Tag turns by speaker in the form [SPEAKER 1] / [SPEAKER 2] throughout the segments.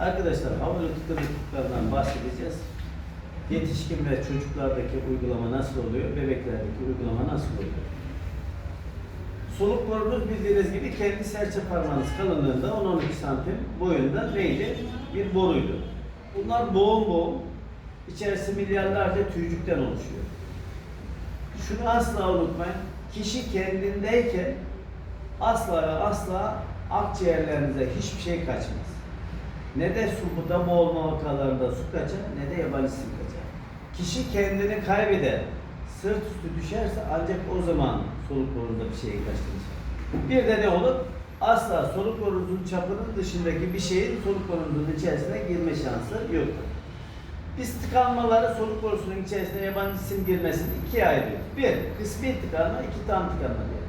[SPEAKER 1] Arkadaşlar havlu tıkanıklıklardan bahsedeceğiz. Yetişkin ve çocuklardaki uygulama nasıl oluyor? Bebeklerdeki uygulama nasıl oluyor? Soluk borunuz bildiğiniz gibi kendi serçe parmağınız kalınlığında 10-12 santim boyunda neydi? Bir boruydu. Bunlar boğum boğum. İçerisi milyarlarca tüycükten oluşuyor. Şunu asla unutmayın. Kişi kendindeyken asla asla akciğerlerinize hiçbir şey kaçmaz. Ne de su da boğulma vakalarında su kaçar ne de yabani sim kaçar. Kişi kendini kaybeder, sırt üstü düşerse ancak o zaman soluk borunda bir şey kaçtırır. Bir de ne olur? Asla soluk borunuzun çapının dışındaki bir şeyin soluk borunuzun içerisine girme şansı yoktur. Biz tıkanmaları soluk borusunun içerisine yabancı cisim girmesini ikiye ayırıyoruz. Bir, kısmi tıkanma, iki tam tıkanma diye.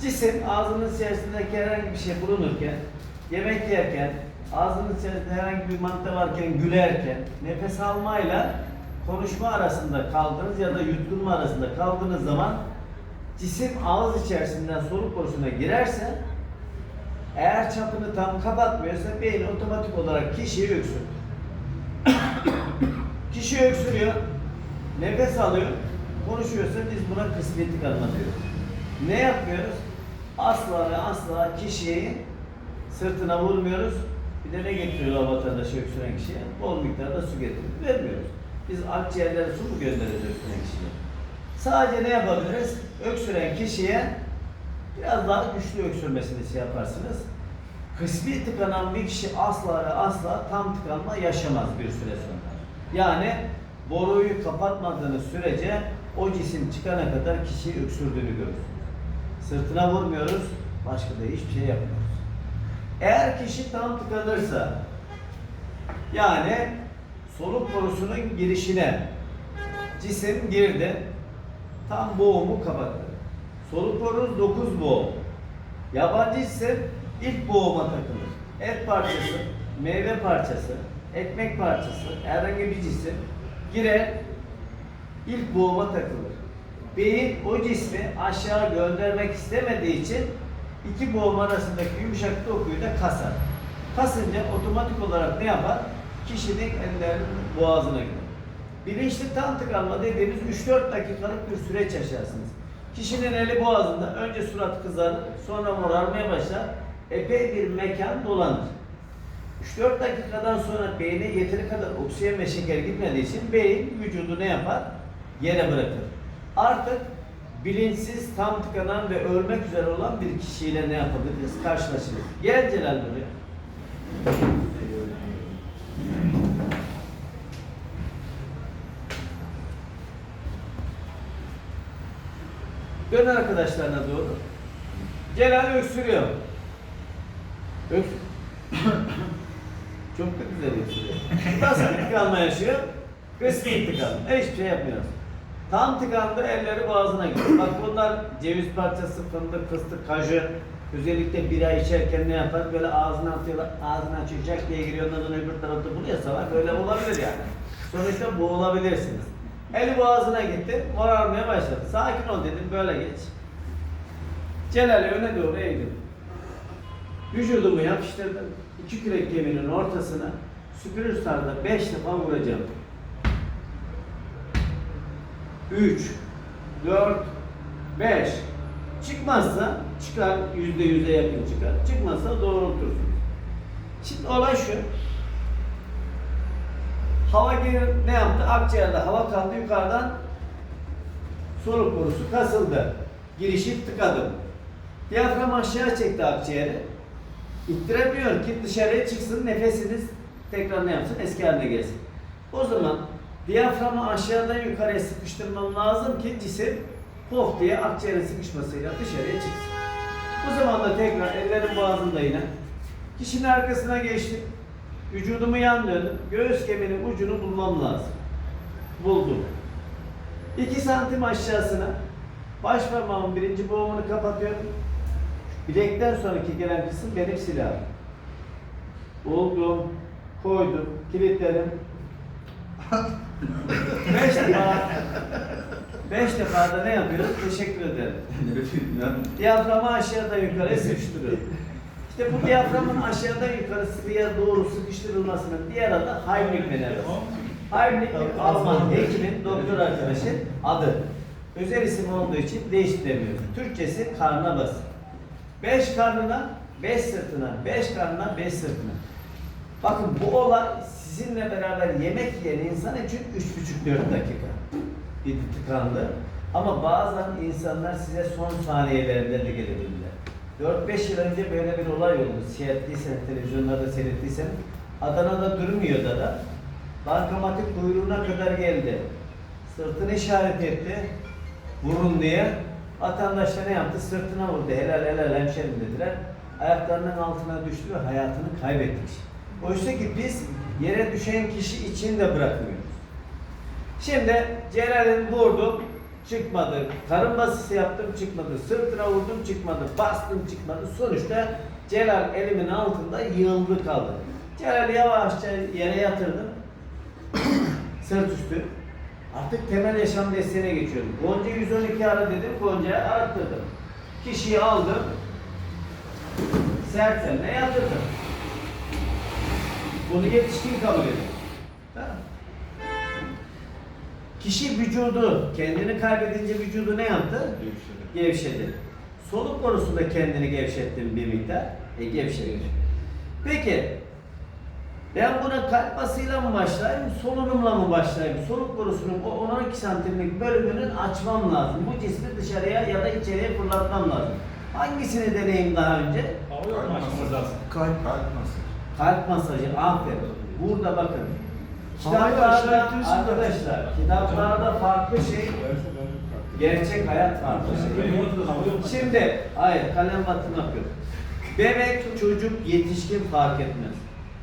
[SPEAKER 1] Cisim ağzının içerisindeki herhangi bir şey bulunurken, yemek yerken, ağzının içerisinde herhangi bir madde varken, gülerken, nefes almayla konuşma arasında kaldığınız ya da yutkunma arasında kaldığınız zaman cisim ağız içerisinden soluk borusuna girerse eğer çapını tam kapatmıyorsa beyin otomatik olarak kişiyi öksürtür. Kişi öksürüyor, nefes alıyor, konuşuyorsa biz buna kısmi tıkanma diyoruz. Ne yapmıyoruz? Asla ve asla kişiyi sırtına vurmuyoruz. Bir de ne getiriyorlar vatandaşı öksüren kişiye? Bol miktarda su getiriyor. Vermiyoruz. Biz akciğerlere su mu gönderiyoruz öksüren kişiye? Sadece ne yapabiliriz? Öksüren kişiye biraz daha güçlü öksürmesini şey yaparsınız. Kısmi tıkanan bir kişi asla ve asla tam tıkanma yaşamaz bir süre sonra. Yani boruyu kapatmadığınız sürece o cisim çıkana kadar kişiyi öksürdüğünü görürsünüz. Sırtına vurmuyoruz, başka da hiçbir şey yapmıyoruz. Eğer kişi tam tıkanırsa, yani soluk borusunun girişine cisim girdi, tam boğumu kapattı. Soluk borunuz 9 boğum. Yabancı ise ilk boğuma takılır. Et parçası, meyve parçası, ekmek parçası, herhangi bir cisim girer, ilk boğuma takılır. Beyin o cismi aşağı göndermek istemediği için iki boğum arasındaki yumuşak dokuyu da kasar. Kasınca otomatik olarak ne yapar? Kişinin ellerinin boğazına gider. Bilinçli tam tıkanma dediğimiz 3-4 dakikalık bir süreç yaşarsınız. Kişinin eli boğazında önce surat kızarır, sonra morarmaya başlar. Epey bir mekan dolanır. 3-4 dakikadan sonra beyne yeteri kadar oksijen ve şeker gitmediği için beyin vücudu ne yapar? Yere bırakır. Artık bilinçsiz, tam tıkanan ve ölmek üzere olan bir kişiyle ne yapabiliriz? Karşılaşırız. Gel Celal buraya. Dön arkadaşlarına doğru. Celal öksürüyor. Öks Çok da güzel öksürüyor. Nasıl tıkanma yaşıyor? Kısmi tıkanma. Hiçbir şey yapmıyoruz. Tam tıkandı elleri boğazına gidiyor. Bak bunlar ceviz parçası, fındık, fıstık, kaju. Özellikle bira içerken ne yapar? Böyle ağzına atıyorlar. Ağzına açacak diye giriyor. Ondan sonra öbür tarafta buluyorsa var. Böyle olabilir yani. Sonuçta boğulabilirsiniz. Eli boğazına gitti. Morarmaya başladı. Sakin ol dedim. Böyle geç. Celal'i öne doğru eğdim. Vücudumu yapıştırdım. İki kürek kemiğinin ortasına süpürür sarıda beş defa vuracağım. Üç, dört, beş. Çıkmazsa çıkar, yüzde yüze yakın çıkar. Çıkmazsa doğrultursun. Şimdi olay şu. Hava gelir ne yaptı? Akciğerde hava kaldı yukarıdan soluk borusu kasıldı. Girişi tıkadım. Diyafram aşağı çekti akciğeri. İttiremiyor ki dışarıya çıksın nefesiniz tekrar ne yapsın eski haline gelsin. O zaman diyaframı aşağıdan yukarıya sıkıştırmam lazım ki cisim pof diye akciğerin sıkışmasıyla dışarıya çıksın. Bu zaman da tekrar ellerim boğazımda yine. Kişinin arkasına geçtim. Vücudumu yan döndüm. Göğüs kemiğinin ucunu bulmam lazım. Buldum. 2 santim aşağısına baş parmağımın birinci boğumunu kapatıyorum. Bilekten sonraki gelen kısım benim silahım. Buldum, koydum, kilitledim. beş defa, beş defa da ne yapıyoruz? Teşekkür ederim. Diyaframı aşağıda yukarı sıkıştırıyorum. İşte bu diyaframın aşağıdan yukarı sıkıya doğru sıkıştırılmasının diğer adı Heimlich manevrası. Heimlich bir Alman hekimin, doktor arkadaşın adı. Özel isim olduğu için değiştiremiyoruz. Türkçesi karnına bas. Beş karnına, beş sırtına, beş karnına, beş sırtına. Bakın bu olay sizinle beraber yemek yiyen insan için 3,5-4 dakika bir tıkandı. Ama bazen insanlar size son saniyelerinde de gelebilirler. 4-5 yıl önce böyle bir olay oldu. Seyrettiysen, televizyonlarda seyrettiysen. Adana'da durmuyor da da. Bankamatik kuyruğuna kadar geldi. Sırtını işaret etti. Vurun diye. Vatandaş da ne yaptı? Sırtına vurdu. Helal helal hemşerim dediler. Ayaklarının altına düştü ve hayatını kaybettik. Oysa ki biz yere düşen kişi için de bırakmıyoruz. Şimdi Celal'in vurdum çıkmadı. Karın basısı yaptım çıkmadı. Sırtına vurdum çıkmadı. Bastım çıkmadı. Sonuçta Celal elimin altında yığıldı kaldı. Celal'i yavaşça yere yatırdım. Sırt üstü. Artık temel yaşam desteğine geçiyorum. Gonca 112 ara dedim. Gonca'ya arattırdım. Kişiyi aldım. Sersemle yatırdım. Bunu yetişkin kabul ediyor. Tamam. Kişi vücudu, kendini kaybedince vücudu ne yaptı? Gevşedi. Soluk borusunda kendini gevşettim bir miktar. E gevşedi. Peki, ben buna kalp basıyla mı başlayayım, solunumla mı başlayayım? Soluk borusunun o 10-12 santimlik bölümünün açmam lazım. Bu cismi dışarıya ya da içeriye fırlatmam lazım. Hangisini deneyim daha önce?
[SPEAKER 2] Yolunu açmamız lazım.
[SPEAKER 3] Kalp. Kalp nasıl?
[SPEAKER 1] Kalp masajı, aferin. Burada bakın. Kitaplarda arkadaşlar, kitaplarda farklı şey, gerçek hayat farklı şey. Şimdi, hayır kalem batım yapıyor. Bebek, çocuk, yetişkin fark etmez.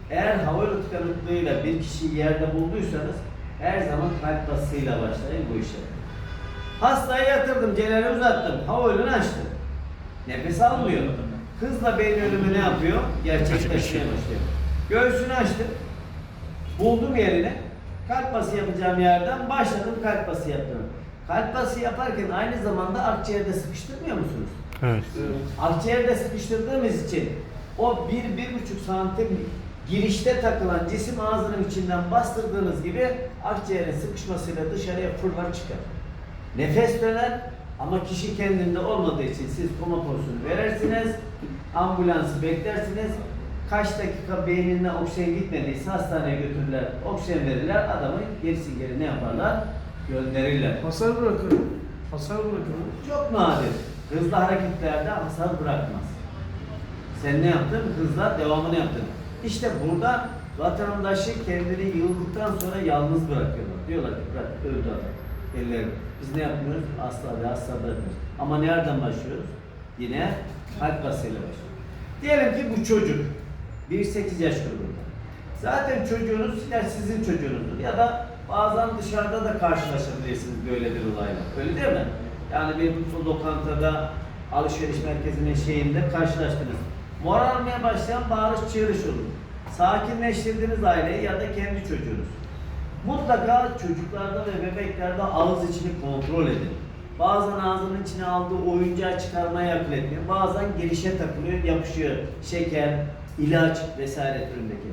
[SPEAKER 1] Eğer hava yolu tıkanıklığıyla bir kişiyi yerde bulduysanız her zaman kalp basısıyla başlayın bu işe. Hastayı yatırdım, Celal'i uzattım, hava yolunu açtım. Nefes almıyor. Hızla beyin ölümü ne yapıyor? Gerçekleşmeye başlıyor. Göğsünü açtım. Buldum yerini. Kalp bası yapacağım yerden başladım kalp bası yaptım. Kalp bası yaparken aynı zamanda akciğerde sıkıştırmıyor musunuz?
[SPEAKER 4] Evet.
[SPEAKER 1] Akciğerde sıkıştırdığımız için o bir, bir buçuk santim girişte takılan cisim ağzının içinden bastırdığınız gibi akciğerin sıkışmasıyla dışarıya fırlar çıkar. Nefes döner ama kişi kendinde olmadığı için siz koma pozisyonu verirsiniz, ambulansı beklersiniz. Kaç dakika beynine oksijen gitmediyse hastaneye götürürler, oksijen verirler, adamı gerisi geri ne yaparlar? Gönderirler.
[SPEAKER 3] Hasar bırakır. Hasar bırakır.
[SPEAKER 1] Çok nadir. Hızlı hareketlerde hasar bırakmaz. Sen ne yaptın? Hızla devamını yaptın. İşte burada vatandaşı kendini yıldıktan sonra yalnız bırakıyorlar. Diyorlar ki bırak öldü adam. Elleri. Biz ne yapmıyoruz? Asla ve asla bırakmıyoruz. Ama nereden başlıyoruz? Yine kalp basıyla başlıyoruz. Diyelim ki bu çocuk. 1-8 yaş grubunda. Zaten çocuğunuz ya sizin çocuğunuzdur ya da bazen dışarıda da karşılaşabilirsiniz böyle bir olayla. Öyle değil mi? Yani bir lokantada, alışveriş merkezinin şeyinde karşılaştınız. Morarmaya başlayan bağırış çığırış olur. Sakinleştirdiğiniz aileyi ya da kendi çocuğunuz. Mutlaka çocuklarda ve bebeklerde ağız içini kontrol edin. Bazen ağzının içine aldığı oyuncağı çıkarmaya akıl etmiyor. Bazen girişe takılıyor, yapışıyor. Şeker, ilaç vesaire türündeki.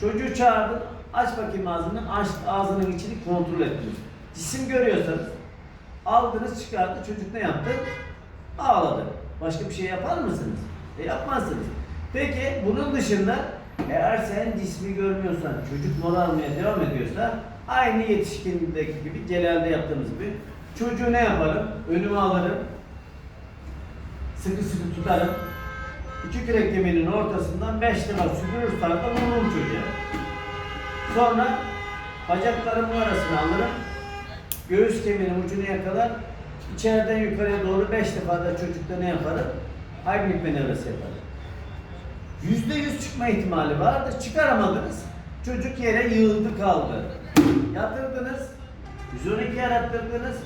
[SPEAKER 1] Çocuğu çağırdın, aç bakayım ağzını, aç ağzının içini kontrol ettiniz. Cisim görüyorsanız aldınız çıkardı, çocuk ne yaptı? Ağladı. Başka bir şey yapar mısınız? E yapmazsınız. Peki bunun dışında eğer sen cismi görmüyorsan, çocuk moral almaya devam ediyorsa aynı yetişkindeki gibi Celal'de yaptığımız gibi çocuğu ne yaparım? Önüme alırım. Sıkı sıkı tutarım. İki kürek kemiğinin ortasından beş defa süpürür tarafta vururum çocuğa. Sonra bacaklarımın arasına alırım. Göğüs kemiğinin ucuna yakalar. İçeriden yukarıya doğru beş defa da çocukta ne yaparım? Heimlich manevrası yaparım. Yüzde yüz çıkma ihtimali vardır. Çıkaramadınız. Çocuk yere yığıldı kaldı. Yatırdınız. 112 yarattırdınız.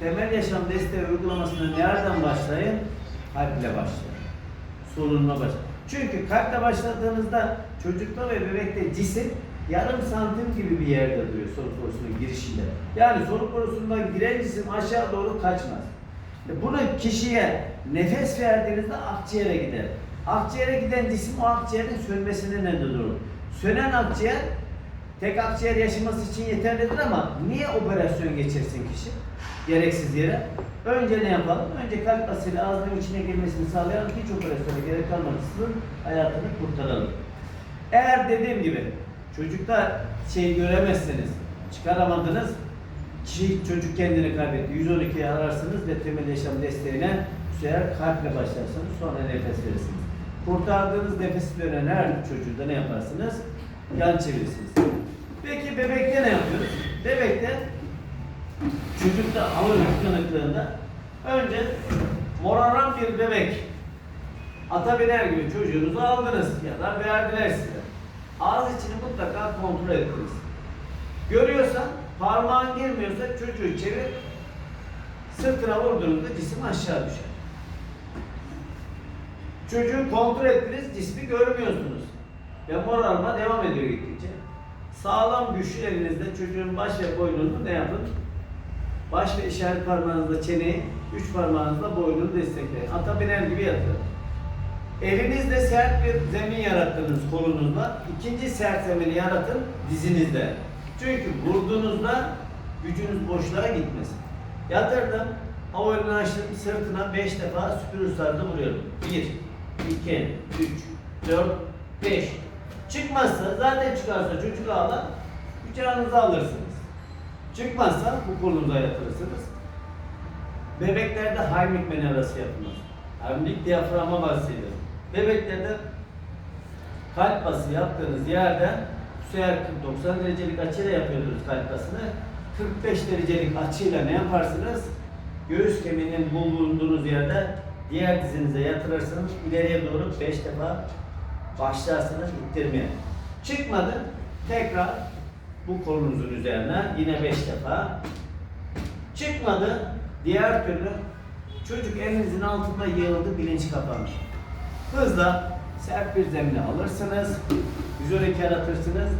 [SPEAKER 1] Temel yaşam desteği uygulamasına nereden başlayın? Kalple başlayın. Solunma başlayın. Çünkü kalple başladığınızda çocukta ve bebekte cisim yarım santim gibi bir yerde duruyor soluk borusunun girişinde. Yani soluk borusundan giren cisim aşağı doğru kaçmaz. E Bunu kişiye nefes verdiğinizde akciğere gider. Akciğere giden cisim o akciğerin sönmesine neden olur. Sönen akciğer tek akciğer yaşaması için yeterlidir ama niye operasyon geçirsin kişi? Gereksiz yere. Önce ne yapalım? Önce kalp basıyla ağzının içine girmesini sağlayalım. Hiç operasyona gerek kalmaksızın hayatını kurtaralım. Eğer dediğim gibi çocukta şey göremezseniz, çıkaramadınız, kişi çocuk kendini kaybetti. 112'yi ararsınız ve temel yaşam desteğine bu kalple başlarsınız. Sonra nefes verirsiniz. Kurtardığınız nefesi veren her çocuğu da ne yaparsınız? Yan çevirirsiniz. Peki bebekte ne yapıyoruz? Çocukta hava tıkanıklığında önce moraran bir bebek ata biner gibi çocuğunuzu aldınız ya da verdiler size. Ağız içini mutlaka kontrol ettiniz. Görüyorsan parmağın girmiyorsa çocuğu çevir sırtına vurduğunuzda cisim aşağı düşer. Çocuğu kontrol ettiniz, cismi görmüyorsunuz. Ve morarma devam ediyor gittikçe. Sağlam güçlü elinizde çocuğun baş ve boynunu ne yapın? Baş ve işaret parmağınızla çeneyi, üç parmağınızla boynunu destekleyin. Ata biner gibi yatın. Elinizle sert bir zemin yarattınız kolunuzla. İkinci sert zemini yaratın dizinizde. Çünkü vurduğunuzda gücünüz boşluğa gitmesin. Yatırdım, avucunu açtım, sırtına beş defa süpürür sardı vuruyorum. Bir, iki, üç, dört, beş. Çıkmazsa, zaten çıkarsa çocuk ağlar, kucağınıza alırsınız. Çıkmazsa bu kolunuza yatırırsınız. Bebeklerde Heimlich manevrası yapılır. Heimlich diyaframa basıydı. Bebeklerde kalp bası yaptığınız yerden bu sefer 90 derecelik açıyla yapıyordunuz kalp basını. 45 derecelik açıyla ne yaparsınız? Göğüs kemiğinin bulunduğunuz yerde diğer dizinize yatırırsınız. ileriye doğru 5 defa başlarsınız ittirmeye. Çıkmadı. Tekrar bu kolunuzun üzerine yine 5 defa. Çıkmadı. Diğer türlü çocuk elinizin altında yığıldı, bilinç kapanır. Hızla sert bir zemine alırsınız, 112 aratırsınız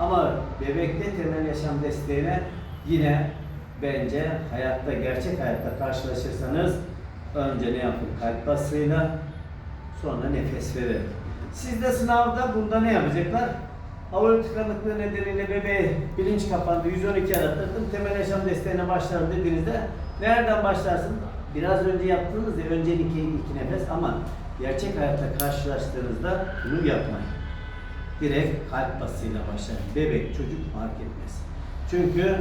[SPEAKER 1] ama bebekte temel yaşam desteğine yine bence hayatta, gerçek hayatta karşılaşırsanız önce ne yapın? Kalp basıyla sonra nefes verin. Siz de sınavda bunda ne yapacaklar? Hava tıkanıklığı nedeniyle bebeğe bilinç kapandı, 112 arattırdım, temel yaşam desteğine başlarım dediğinizde nereden başlarsın? Biraz önce yaptığınız ya iki, nefes ama gerçek hayatta karşılaştığınızda bunu yapmayın. Direkt kalp basıyla başlayın. Bebek, çocuk fark etmez. Çünkü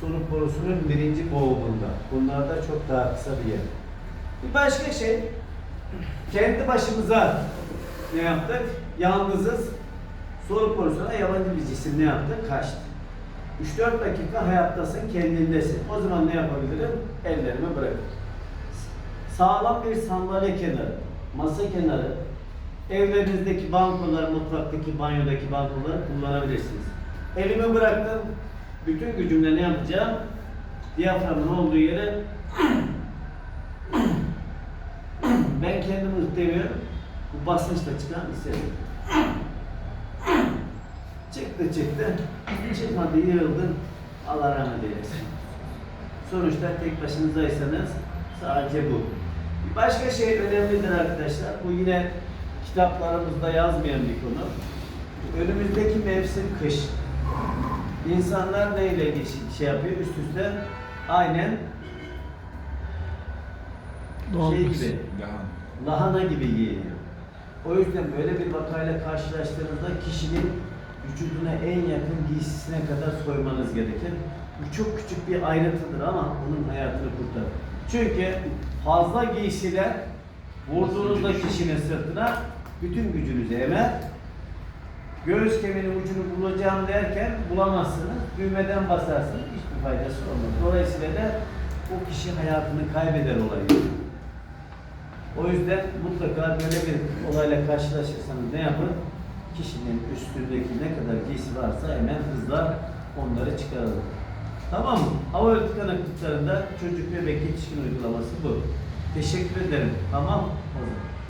[SPEAKER 1] soluk borusunun birinci boğumunda. Bunlarda çok daha kısa bir yer. Bir başka şey, kendi başımıza ne yaptık? Yalnızız. Soluk borusuna yabancı bir cisim ne yaptı? Kaçtı. 3-4 dakika hayattasın, kendindesin. O zaman ne yapabilirim? Ellerimi bırakıp. Sağlam bir sandalye kenarı, masa kenarı, evlerinizdeki bankolar, mutfaktaki, banyodaki bankoları kullanabilirsiniz. Elimi bıraktım, bütün gücümle ne yapacağım? Diyaframın olduğu yere ben kendimi ıhtemiyorum. Bu basınçla çıkan hissediyorum. Çıktı çıktı. Çıkmadı yığıldı. Allah rahmet eylesin. Sonuçta tek başınızaysanız sadece bu. Bir başka şey önemlidir arkadaşlar. Bu yine kitaplarımızda yazmayan bir konu. Önümüzdeki mevsim kış. İnsanlar neyle şey yapıyor? Üst üste aynen şey gibi, lahana gibi giyiniyor. O yüzden böyle bir vakayla karşılaştığınızda kişinin vücuduna en yakın giysisine kadar soymanız gerekir. Bu çok küçük bir ayrıntıdır ama onun hayatını kurtarır. Çünkü fazla giysiler vurduğunuzda kişinin sırtına bütün gücünüzü emer. Göğüs kemiğinin ucunu bulacağım derken bulamazsınız. Düğmeden basarsınız. Hiçbir faydası olmaz. Dolayısıyla da o kişi hayatını kaybeder olayı. O yüzden mutlaka böyle bir olayla karşılaşırsanız ne yapın? Kişinin üstündeki ne kadar giysi varsa hemen hızla onları çıkaralım. Tamam mı? Hava tıkanıklıklarında çocuk bebek yetişkin uygulaması bu. Teşekkür ederim. Tamam. O zaman.